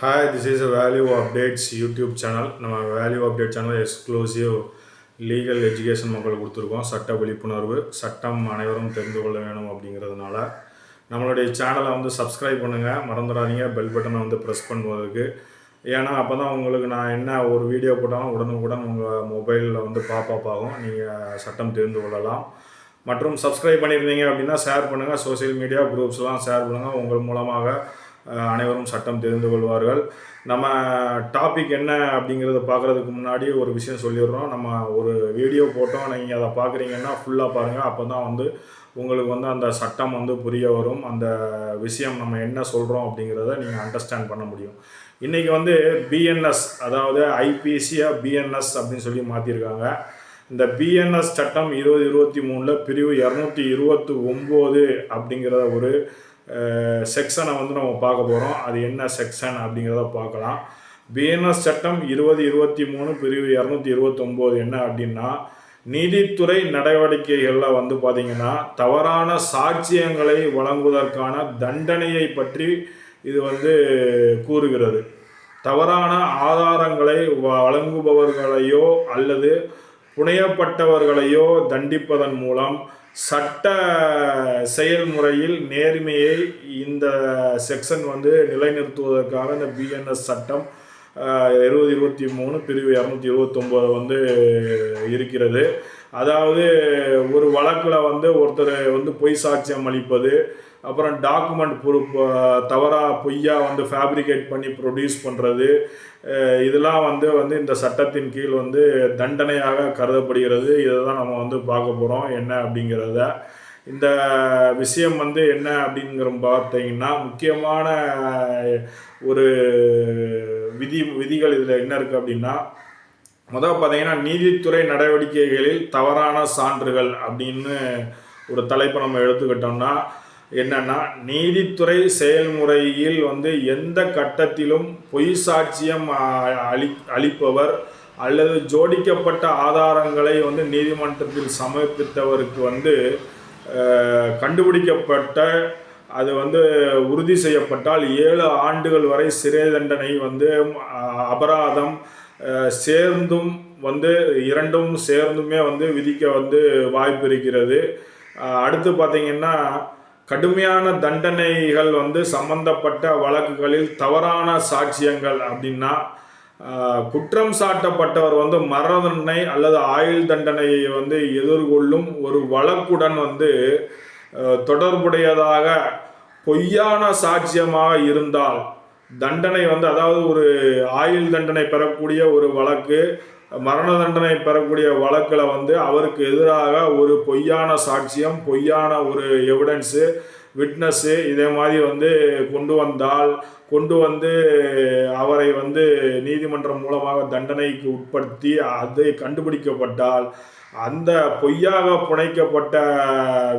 Hi this is a value updates YouTube channel நம்ம value update channel exclusive legal education மக்களுக்கு கொடுத்துருக்கோம். சட்ட விழிப்புணர்வு சட்டம் அனைவரும் தெரிந்து கொள்ள வேணும் அப்படிங்கிறதுனால நம்மளுடைய சேனலை வந்து சப்ஸ்கிரைப் பண்ணுங்கள் மறந்துடாதீங்க. பெல் பட்டனை வந்து ப்ரெஸ் பண்ணுவதற்கு. ஏன்னா அப்போ தான் உங்களுக்கு நான் என்ன ஒரு வீடியோ போட்டாலும் உடனுக்குடன் உங்கள் மொபைலில் வந்து பாப்பாப் ஆகும். நீங்கள் சட்டம் தெரிந்து கொள்ளலாம். மற்றும் சப்ஸ்கிரைப் பண்ணியிருந்தீங்க அப்படின்னா ஷேர் பண்ணுங்கள் சோஷியல் மீடியா குரூப்ஸ்லாம் ஷேர் பண்ணுங்கள் உங்கள் மூலமாக அனைவரும் சட்டம் தெரிந்து கொள்வார்கள். நம்ம டாபிக் என்ன அப்படிங்கிறத பார்க்குறதுக்கு முன்னாடி ஒரு விஷயம் சொல்லிடுறோம். நம்ம ஒரு வீடியோ போட்டோம். நீங்கள் அதை பார்க்குறீங்கன்னா ஃபுல்லாக பாருங்கள் அப்போ தான் வந்து உங்களுக்கு வந்து அந்த சட்டம் வந்து புரிய வரும். அந்த விஷயம் நம்ம என்ன சொல்கிறோம் அப்படிங்கிறத நீங்கள் அண்டர்ஸ்டாண்ட் பண்ண முடியும். இன்றைக்கி வந்து பிஎன்எஸ் அதாவது ஐபிசியாக பிஎன்எஸ் அப்படின்னு சொல்லி மாற்றிருக்காங்க இந்த பிஎன்எஸ் சட்டம் இருபது இருபத்தி மூணில் பிரிவு இரநூத்தி இருபத்தி ஒம்பது அப்படிங்கிற ஒரு செக்ஷனை வந்து நம்ம பார்க்க போகிறோம் அது என்ன செக்ஷன் அப்படிங்கிறத பார்க்கலாம். பிஎன்எஸ் சட்டம் இருபது இருபத்தி மூணு பிரிவு இரநூத்தி இருபத்தொம்போது என்ன அப்படின்னா நீதித்துறை நடவடிக்கைகளில் வந்து பார்த்திங்கன்னா தவறான சாட்சியங்களை வழங்குவதற்கான தண்டனையை பற்றி இது வந்து கூறுகிறது. தவறான ஆதாரங்களை வழங்குபவர்களையோ அல்லது புனையப்பட்டவர்களையோ தண்டிப்பதன் மூலம் சட்ட செயல்முறையில் நேர்மையை இந்த செக்ஷன் வந்து நிலைநிறுத்துவதற்காக இந்த பிஎன்எஸ் சட்டம் இருபது இருபத்தி மூணு பிரிவு இரநூத்தி இருபத்தொம்போது வந்து இருக்கிறது. அதாவது ஒரு வழக்கில் வந்து ஒருத்தர் வந்து பொய் சாட்சியம் அளிப்பது அப்புறம் டாக்குமெண்ட் ப்ரூஃப் தவறாக பொய்யாக வந்து ஃபேப்ரிகேட் பண்ணி ப்ரொடியூஸ் பண்ணுறது இதெல்லாம் வந்து வந்து இந்த சட்டத்தின் கீழ் வந்து தண்டனையாக கருதப்படுகிறது. இதை தான் நம்ம வந்து பார்க்க போகிறோம் என்ன அப்படிங்கிறத. இந்த விஷயம் வந்து என்ன அப்படிங்கிற பார்த்தீங்கன்னா முக்கியமான ஒரு விதி விதிகள் இதில் என்ன இருக்குது அப்படின்னா முதல் பார்த்தீங்கன்னா நீதித்துறை நடவடிக்கைகளில் தவறான சான்றுகள் அப்படின்னு ஒரு தலைப்பை நம்ம எடுத்துக்கிட்டோம்னா என்னன்னா நீதித்துறை செயல்முறையில் வந்து எந்த கட்டத்திலும் பொய் சாட்சியம் அளி அளிப்பவர் அல்லது ஜோடிக்கப்பட்ட ஆதாரங்களை வந்து நீதிமன்றத்தில் சமர்ப்பித்தவருக்கு வந்து கண்டுபிடிக்கப்பட்ட அது வந்து உறுதி செய்யப்பட்டால் ஏழு ஆண்டுகள் வரை சிறை தண்டனை வந்து அபராதம் சேர்ந்தும் வந்து இரண்டும் சேர்ந்துமே வந்து விதிக்க வந்து வாய்ப்பு இருக்கிறது அடுத்து பார்த்திங்கன்னா கடுமையான தண்டனைகள் வந்து சம்பந்தப்பட்ட வழக்குகளில் தவறான சாட்சியங்கள் அப்படின்னா குற்றம் சாட்டப்பட்டவர் வந்து மரண தண்டனை அல்லது ஆயுள் தண்டனையை வந்து எதிர்கொள்ளும் ஒரு வழக்குடன் வந்து தொடர்புடையதாக பொய்யான சாட்சியமாக இருந்தால் தண்டனை வந்து அதாவது ஒரு ஆயுள் தண்டனை பெறக்கூடிய ஒரு வழக்கு மரண தண்டனை பெறக்கூடிய வழக்கில் வந்து அவருக்கு எதிராக ஒரு பொய்யான சாட்சியம் பொய்யான ஒரு எவிடன்ஸு விட்னஸ்ஸு இதே மாதிரி வந்து கொண்டு வந்தால் கொண்டு வந்து அவரை வந்து நீதிமன்றம் மூலமாக தண்டனைக்கு உட்படுத்தி அது கண்டுபிடிக்கப்பட்டால் அந்த பொய்யாக புனைக்கப்பட்ட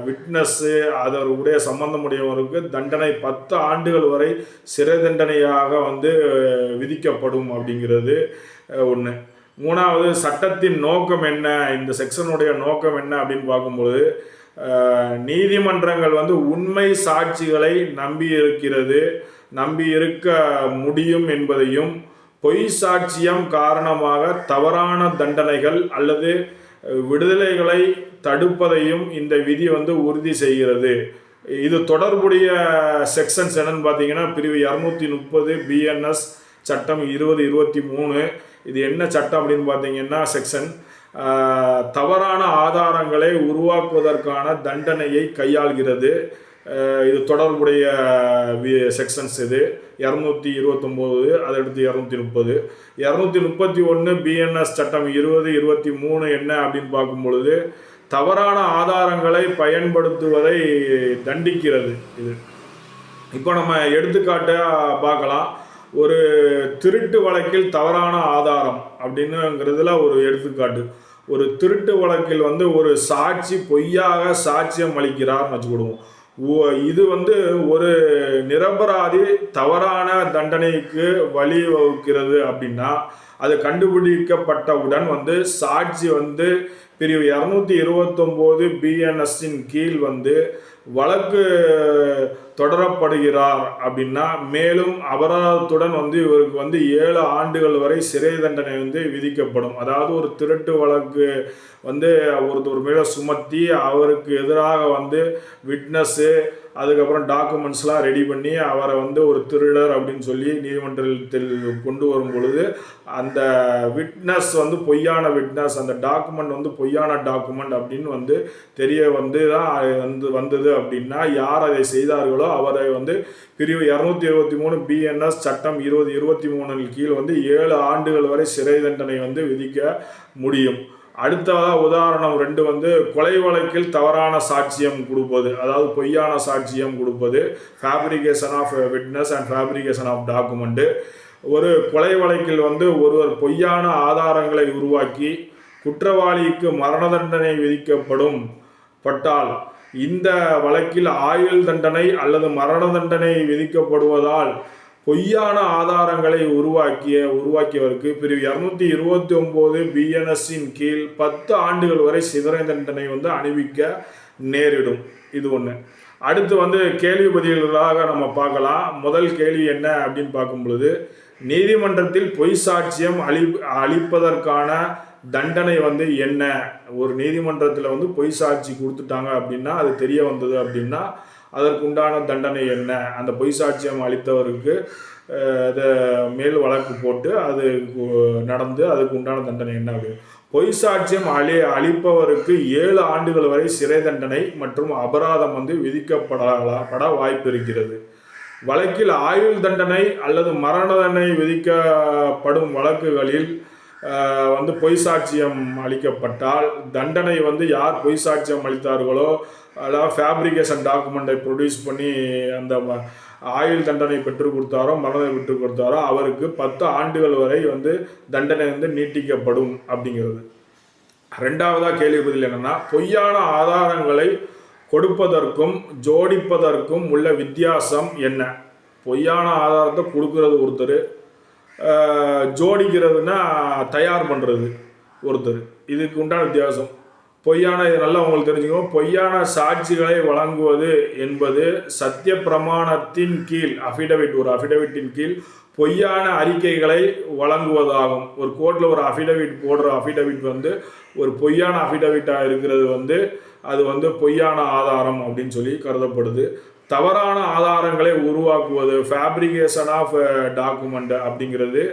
விட்னஸ்ஸு அதனுடைய சம்பந்தமுடையவருக்கு தண்டனை பத்து ஆண்டுகள் வரை சிறை தண்டனையாக வந்து விதிக்கப்படும் அப்படிங்கிறது ஒன்று மூணாவது சட்டத்தின் நோக்கம் என்ன? இந்த செக்ஷனுடைய நோக்கம் என்ன அப்படின்னு பார்க்கும்போது நீதிமன்றங்கள் வந்து உண்மை சாட்சிகளை நம்பி இருக்கிறது நம்பி இருக்க முடியும் என்பதையும் பொய் சாட்சியம் காரணமாக தவறான தண்டனைகள் அல்லது விடுதலைகளை தடுப்பதையும் இந்த விதி வந்து உறுதி செய்கிறது. இது தொடர்புடைய செக்ஷன்ஸ் என்னன்னு பார்த்தீங்கன்னா பிரிவு இரநூத்தி முப்பது பிஎன்எஸ் சட்டம் இருபது இருபத்தி மூணு. இது என்ன சட்டம் அப்படின்னு பார்த்தீங்கன்னா செக்ஷன் தவறான ஆதாரங்களை உருவாக்குவதற்கான தண்டனையை கையாள்கிறது. இது தொடர்புடைய செக்ஷன்ஸ் இது. இரநூத்தி இருபத்தொம்போது அதடுத்து இரநூத்தி முப்பது. இரநூத்தி முப்பத்தி ஒன்று பிஎன்எஸ் சட்டம் இருபது இருபத்தி மூணு என்ன அப்படின்னு பார்க்கும் பொழுது தவறான ஆதாரங்களை பயன்படுத்துவதை தண்டிக்கிறது இது. இப்போ நம்ம எடுத்துக்காட்டாக பார்க்கலாம். ஒரு திருட்டு வழக்கில் தவறான ஆதாரம் அப்படின்னுங்கிறதுல ஒரு எடுத்துக்காட்டு. ஒரு திருட்டு வழக்கில் வந்து ஒரு சாட்சி பொய்யாக சாட்சியம் அளிக்கிறார்னு வச்சுக்கிடுவோம். இது வந்து ஒரு நிரபராதி தவறான தண்டனைக்கு வழிவகுக்கிறது அப்படின்னா அது கண்டுபிடிக்கப்பட்டவுடன் வந்து சாட்சி வந்து பிரிவு இரநூத்தி இருபத்தொம்போது பிஎன்எஸ்ஸின் கீழ் வந்து வழக்கு தொடரப்படுகிறார் அப்படின்னா மேலும் அபராதத்துடன் வந்து இவருக்கு வந்து ஏழு ஆண்டுகள் வரை சிறை தண்டனை வந்து விதிக்கப்படும். அதாவது ஒரு திருட்டு வழக்கு வந்து ஒருத்தர் மேலே சுமத்தி அவருக்கு எதிராக வந்து விட்னஸ்ஸு அதுக்கப்புறம் டாக்குமெண்ட்ஸ்லாம் ரெடி பண்ணி அவரை வந்து ஒரு திருடர் அப்படின்னு சொல்லி நீதிமன்றத்தில் கொண்டு வரும் பொழுது அந்த விட்னஸ் வந்து பொய்யான விட்னஸ் அந்த டாக்குமெண்ட் வந்து பொய்யான டாக்குமெண்ட் அப்படின்னு வந்து தெரிய வந்து தான் வந்து வந்தது அப்படின்னா யார் அதை செய்தார்களோ அவரை வந்து பிரிவு இரநூத்தி இருபத்தி மூணு பிஎன்எஸ் சட்டம் இருபது இருபத்தி மூணில் கீழ் வந்து ஏழு ஆண்டுகள் வரை சிறை தண்டனை வந்து விதிக்க முடியும். அடுத்ததாக உதாரணம் ரெண்டு வந்து கொலை வழக்கில் தவறான சாட்சியம் கொடுப்பது. அதாவது பொய்யான சாட்சியம் கொடுப்பது. Fabrication of witness and fabrication of document ஒரு கொலை வழக்கில் வந்து ஒருவர் பொய்யான ஆதாரங்களை உருவாக்கி குற்றவாளிக்கு மரண தண்டனை விதிக்கப்படும் பட்டால் இந்த வழக்கில் ஆயுள் தண்டனை அல்லது மரண தண்டனை விதிக்கப்படுவதால் பொய்யான ஆதாரங்களை உருவாக்கிய உருவாக்கியவருக்கு பிரிவு இரநூத்தி இருபத்தி ஒன்பது பிஎன்எஸ்ஸின் கீழ் பத்து ஆண்டுகள் வரை சிதறை தண்டனை வந்து அணிவிக்க நேரிடும். இது ஒன்று அடுத்து வந்து கேள்வி பதில்களாக நம்ம பார்க்கலாம். முதல் கேள்வி என்ன அப்படின்னு பார்க்கும் பொழுது நீதிமன்றத்தில் பொய் சாட்சியம் அளி அளிப்பதற்கான தண்டனை வந்து என்ன? ஒரு நீதிமன்றத்தில் வந்து பொய் சாட்சி கொடுத்துட்டாங்க அப்படின்னா அது தெரிய வந்தது அப்படின்னா அதற்குண்டான தண்டனை என்ன? அந்த பொய் சாட்சியம் அளித்தவருக்கு அதை மேல் வழக்கு போட்டு அது நடந்து அதுக்கு உண்டான தண்டனை என்ன அப்படின்னு பொய் சாட்சியம் அழி அளிப்பவருக்கு ஏழு ஆண்டுகள் வரை சிறை தண்டனை மற்றும் அபராதம் வந்து விதிக்கப்பட வாய்ப்பு இருக்கிறது வழக்கில் ஆயுள் தண்டனை அல்லது மரண தண்டனை விதிக்கப்படும் வழக்குகளில் வந்து பொய் சாட்சியம் அளிக்கப்பட்டால் தண்டனை வந்து யார் பொய் சாட்சியம் அளித்தார்களோ அதாவது ஃபேப்ரிகேஷன் டாக்குமெண்ட்டை ப்ரொடியூஸ் பண்ணி அந்த ஆயுள் தண்டனை பெற்றுக் கொடுத்தாரோ மரணத்தை பெற்றுக் கொடுத்தாரோ அவருக்கு பத்து ஆண்டுகள் வரை வந்து தண்டனை வந்து நீட்டிக்கப்படும் அப்படிங்கிறது. ரெண்டாவதாக கேள்வி பதில் என்னென்னா பொய்யான ஆதாரங்களை கொடுப்பதற்கும் ஜோடிப்பதற்கும் உள்ள வித்தியாசம் என்ன? பொய்யான ஆதாரத்தை கொடுக்கறது ஒருத்தர் ஜோடிக்கிறதுனா தயார் பண்ணுறது ஒருத்தர். இதுக்கு உண்டான வித்தியாசம். பொய்யான இது நல்லா உங்களுக்கு தெரிஞ்சுக்கணும் பொய்யான சாட்சிகளை வழங்குவது என்பது சத்திய பிரமாணத்தின் கீழ் அஃபிடவிட் ஒரு அஃபிடவிட்டின் கீழ் பொய்யான அறிக்கைகளை வழங்குவதாகும். ஒரு கோர்ட்டில் ஒரு அஃபிடவிட் போடுற அஃபிடவிட் வந்து ஒரு பொய்யான அஃபிடவிட்டாக இருக்கிறது வந்து அது வந்து பொய்யான ஆதாரம் அப்படின்னு சொல்லி கருதப்படுது. தவறான ஆதாரங்களை உருவாக்குவது ஃபேப்ரிகேஷன் ஆஃப் டாக்குமெண்ட் அப்படிங்கிறது.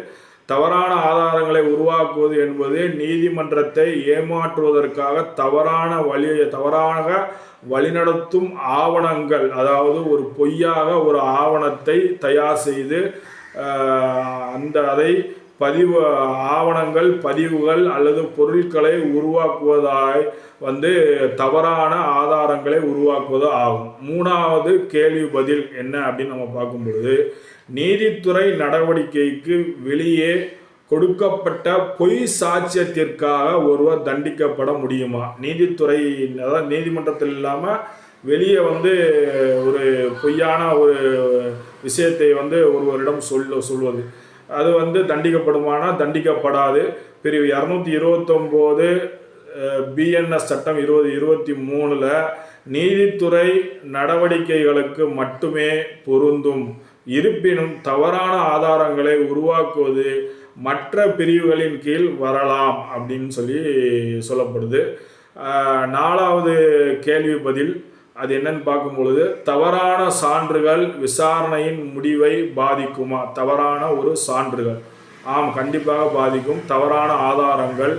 தவறான ஆதாரங்களை உருவாக்குவது என்பது நீதிமன்றத்தை ஏமாற்றுவதற்காக தவறான வழி தவறாக வழிநடத்தும் ஆவணங்கள் அதாவது ஒரு பொய்யாக ஒரு ஆவணத்தை தயார் செய்து uh, அந்த அதை பதிவு ஆவணங்கள் பதிவுகள் அல்லது பொருட்களை உருவாக்குவதாய் வந்து தவறான ஆதாரங்களை உருவாக்குவது ஆகும். மூணாவது கேள்வி பதில் என்ன அப்படின்னு நம்ம பார்க்கும்பொழுது நீதித்துறை நடவடிக்கைக்கு வெளியே கொடுக்கப்பட்ட பொய் சாட்சியத்திற்காக ஒருவர் தண்டிக்கப்பட முடியுமா? நீதித்துறை அதாவது நீதிமன்றத்தில் இல்லாமல் வெளியே வந்து ஒரு பொய்யான ஒரு விஷயத்தை வந்து ஒருவரிடம் சொல்ல சொல்வது. அது வந்து தண்டிக்கப்படுமானா தண்டிக்கப்படாது. பிரிவு இரநூத்தி இருபத்தொம்போது பிஎன்எஸ் சட்டம் இருபது இருபத்தி மூணில் நீதித்துறை நடவடிக்கைகளுக்கு மட்டுமே பொருந்தும். இருப்பினும் தவறான ஆதாரங்களை உருவாக்குவது மற்ற பிரிவுகளின் கீழ் வரலாம் அப்படின்னு சொல்லி சொல்லப்படுது. நாலாவது கேள்வி பதில் அது என்னன்னு பார்க்கும் பொழுது தவறான சான்றுகள் விசாரணையின் முடிவை பாதிக்குமா? தவறான ஒரு சான்றுகள். ஆம் கண்டிப்பாக பாதிக்கும். தவறான ஆதாரங்கள்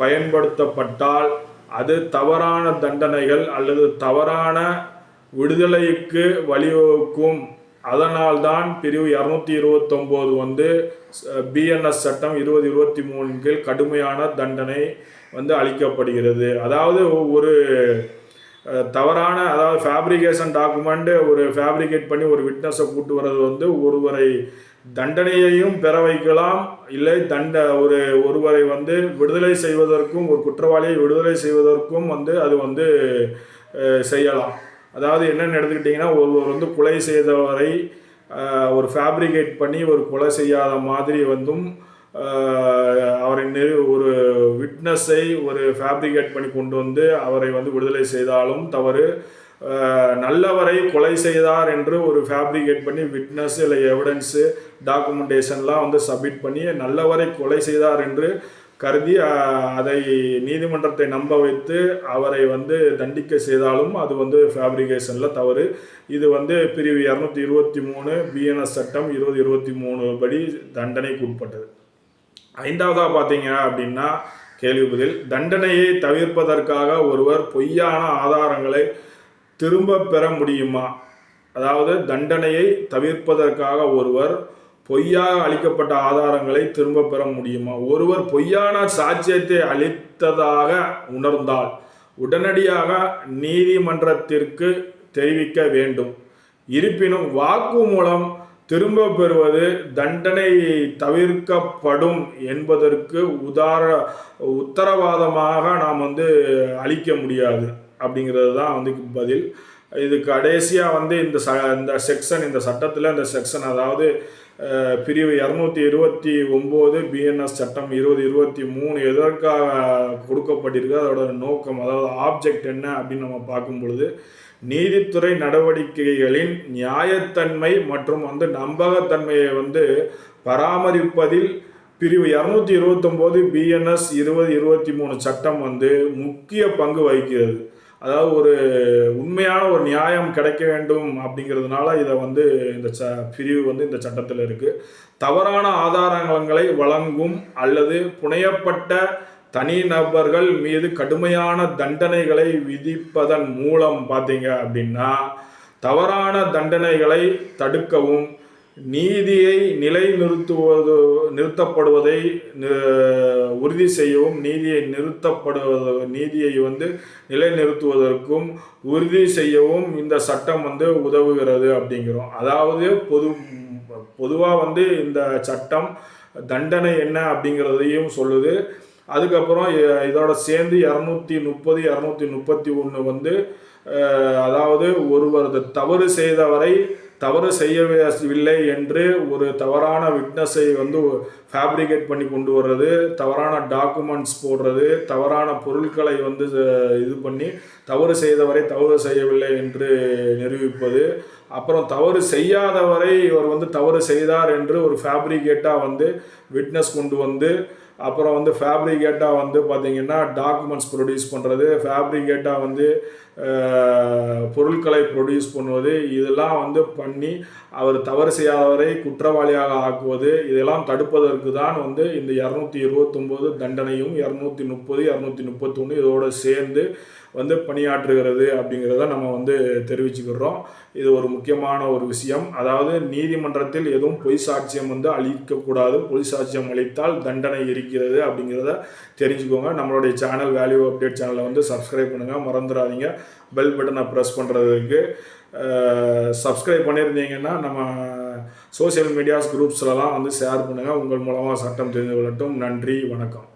பயன்படுத்தப்பட்டால் அது தவறான தண்டனைகள் அல்லது தவறான விடுதலைக்கு வழிவகுக்கும். அதனால்தான் பிரிவு இரநூத்தி இருபத்தொம்போது வந்து பிஎன்எஸ் சட்டம் இருபது இருபத்தி மூணு கீழ் கடுமையான தண்டனை வந்து அளிக்கப்படுகிறது. அதாவது ஒரு தவறான அதாவது ஃபேப்ரிகேஷன் டாக்குமெண்ட்டு ஒரு ஃபேப்ரிகேட் பண்ணி ஒரு விட்னஸை கூட்டு வர்றது வந்து ஒருவரை தண்டனையையும் பெற வைக்கலாம். இல்லை தண்ட ஒரு ஒருவரை வந்து விடுதலை செய்வதற்கும் ஒரு குற்றவாளியை விடுதலை செய்வதற்கும் வந்து அது வந்து செய்யலாம். அதாவது என்னென்னு எடுத்துக்கிட்டிங்கன்னா ஒருவர் வந்து கொலை செய்தவரை ஒரு ஃபேப்ரிகேட் பண்ணி ஒரு கொலை செய்யாத மாதிரி வந்தும் அவரை ஒரு விட்னஸை ஒரு ஃபேப்ரிகேட் பண்ணி கொண்டு வந்து அவரை வந்து விடுதலை செய்தாலும் தவறு. நல்லவரை கொலை செய்தார் என்று ஒரு ஃபேப்ரிகேட் பண்ணி விட்னஸ் இல்லை எவிடன்ஸு டாக்குமெண்டேஷன்லாம் வந்து சப்மிட் பண்ணி நல்லவரை கொலை செய்தார் என்று கருதி அதை நீதிமன்றத்தை நம்ப வைத்து அவரை வந்து தண்டிக்க செய்தாலும் அது வந்து ஃபேப்ரிகேஷனில் தவறு. இது வந்து பிரிவு இரநூத்தி இருபத்தி மூணு பிஎன்எஸ் சட்டம் இருபது இருபத்தி மூணு படி தண்டனைக்கு உட்பட்டது. ஐந்தாவதாக பார்த்தீங்க அப்படின்னா கேள்வி பதில் தண்டனையை தவிர்ப்பதற்காக ஒருவர் பொய்யான ஆதாரங்களை திரும்ப பெற முடியுமா? அதாவது தண்டனையை தவிர்ப்பதற்காக ஒருவர் பொய்யாக அளிக்கப்பட்ட ஆதாரங்களை திரும்ப பெற முடியுமா? ஒருவர் பொய்யான சாட்சியத்தை அளித்ததாக உணர்ந்தால் உடனடியாக நீதிமன்றத்திற்கு தெரிவிக்க வேண்டும். இருப்பினும் வாக்குமூலம் திரும்ப பெறுவது தண்டனை தவிர்க்கப்படும் என்பதற்கு உதார உத்தரவாதமாக நாம் வந்து அளிக்க முடியாது. அப்படிங்கிறது தான் வந்து பதில். இது கடைசியாக வந்து இந்த ச இந்த செக்ஷன் இந்த சட்டத்தில் இந்த செக்ஷன் அதாவது பிரிவு இரநூத்தி இருபத்தி ஒம்பது பிஎன்எஸ் சட்டம் இருபது இருபத்தி மூணு எதற்காக கொடுக்கப்பட்டிருக்கு அதோட நோக்கம் அதாவது ஆப்ஜெக்ட் என்ன அப்படின்னு நம்ம பார்க்கும் பொழுது நீதித்துறை நடவடிக்கைகளின் நியாயத்தன்மை மற்றும் வந்து நம்பகத்தன்மையை வந்து பராமரிப்பதில் பிரிவு இரநூத்தி இருபத்தொம்போது பிஎன்எஸ் இருபது இருபத்தி மூணு சட்டம் வந்து முக்கிய பங்கு வகிக்கிறது. அதாவது ஒரு உண்மையான ஒரு நியாயம் கிடைக்க வேண்டும் அப்படிங்கிறதுனால இதை வந்து இந்த ச பிரிவு வந்து இந்த சட்டத்தில் இருக்குது தவறான ஆதாரங்களை வழங்கும் அல்லது புனையப்பட்ட தனிநபர்கள் மீது கடுமையான தண்டனைகளை விதிப்பதன் மூலம் பார்த்தீங்க அப்படின்னா தவறான தண்டனைகளை தடுக்கவும் நீதியை நிலைநிறுத்துவது நிறுத்தப்படுவதை உறுதி செய்யவும் நீதியை நிறுத்தப்படுவது நீதியை வந்து நிலைநிறுத்துவதற்கும் உறுதி செய்யவும் இந்த சட்டம் வந்து உதவுகிறது அப்படிங்கிறோம். அதாவது பொது பொதுவாக வந்து இந்த சட்டம் தண்டனை என்ன அப்படிங்கிறதையும் சொல்லுது. அதுக்கப்புறம் இதோட சேர்ந்து இரநூத்தி முப்பது இரநூத்தி முப்பத்தி ஒன்று வந்து அதாவது ஒருவர் தவறு செய்தவரை தவறு செய்யவில்லை என்று ஒரு தவறான விட்னஸை வந்து ஃபேப்ரிகேட் பண்ணி கொண்டு வர்றது தவறான டாக்குமெண்ட்ஸ் போடுறது தவறான பொருட்களை வந்து இது பண்ணி தவறு செய்தவரை தவறு செய்யவில்லை என்று நிரூபிப்பது. அப்புறம் தவறு செய்யாதவரை இவர் வந்து தவறு செய்தார் என்று ஒரு ஃபேப்ரிகேட்டாக வந்து விட்னஸ் கொண்டு வந்து அப்புறம் வந்து ஃபேப்ரிகேட்டாக வந்து பார்த்தீங்கன்னா டாக்குமெண்ட்ஸ் ப்ரொடியூஸ் பண்ணுறது ஃபேப்ரிகேட்டாக வந்து பொருட்களை ப்ரொடியூஸ் பண்ணுவது இதெல்லாம் வந்து பண்ணி அவர் தவறு செய்யாதவரை குற்றவாளியாக ஆக்குவது இதெல்லாம் தடுப்பதற்கு தான் வந்து இந்த இரநூத்தி இருபத்தொம்போது தண்டனையும் இரநூத்தி முப்பது இரநூத்தி முப்பத்தொன்று இதோட சேர்ந்து வந்து பணியாற்றுகிறது அப்படிங்கிறத நம்ம வந்து தெரிவிச்சுக்கிறோம். இது ஒரு முக்கியமான ஒரு விஷயம். அதாவது நீதிமன்றத்தில் எதுவும் பொய் சாட்சியம் வந்து அளிக்கக்கூடாது. பொய் சாட்சியம் அளித்தால் தண்டனை இருக்கிறது அப்படிங்கிறத தெரிஞ்சுக்கோங்க. நம்மளுடைய சேனல் வேல்யூ அப்டேட் சேனலை வந்து சப்ஸ்கிரைப் பண்ணுங்கள் மறந்துடாதீங்க. பெல் பட்டனை ப்ரெஸ் பண்ணுறதுக்கு சப்ஸ்கிரைப் பண்ணியிருந்தீங்கன்னா நம்ம சோஷியல் மீடியாஸ் குரூப்ஸ்லலாம் வந்து ஷேர் பண்ணுங்கள் உங்கள் மூலமாக சட்டம் தெரிந்து கொள்ளட்டும். நன்றி வணக்கம்.